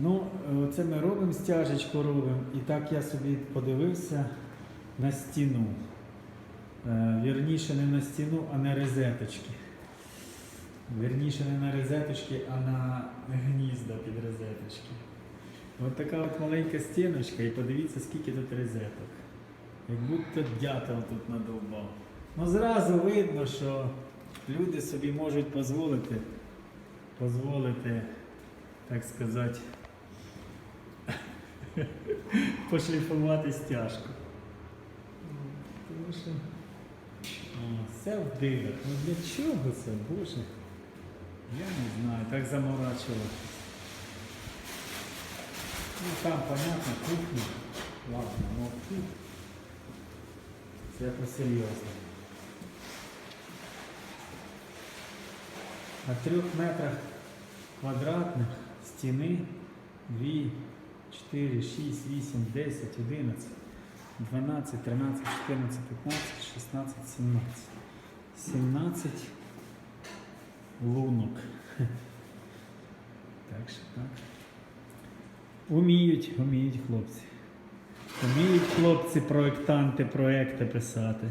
Ну, е, це ми робимо стяжечку робимо. І так я собі подивився на стіну. Е, Вірніше не на стіну, а на розеточки. Вірніше не на розеточки, а на гнізда під розеточки. Ось така от маленька стіночка, і подивіться, скільки тут розеток. Як будто дятел тут надовбав. Ну зразу видно, що люди собі можуть дозволити, дозволити, так сказати, пошліфувати стяжку. Тому що все в дивах. Ну для чого це, Боже? Я не знаю, так заморачуватись. Ну там, понятно, кухня. Ладно, ну тут це посерйозно. На трьох метрах квадратних стіни 2, 4, 6, 8, 10, 11, 12, 13, 14, 15, 16, 17. 17 лунок. Так що так. Уміють, уміють хлопці. Уміють хлопці проєктанти проекти писати.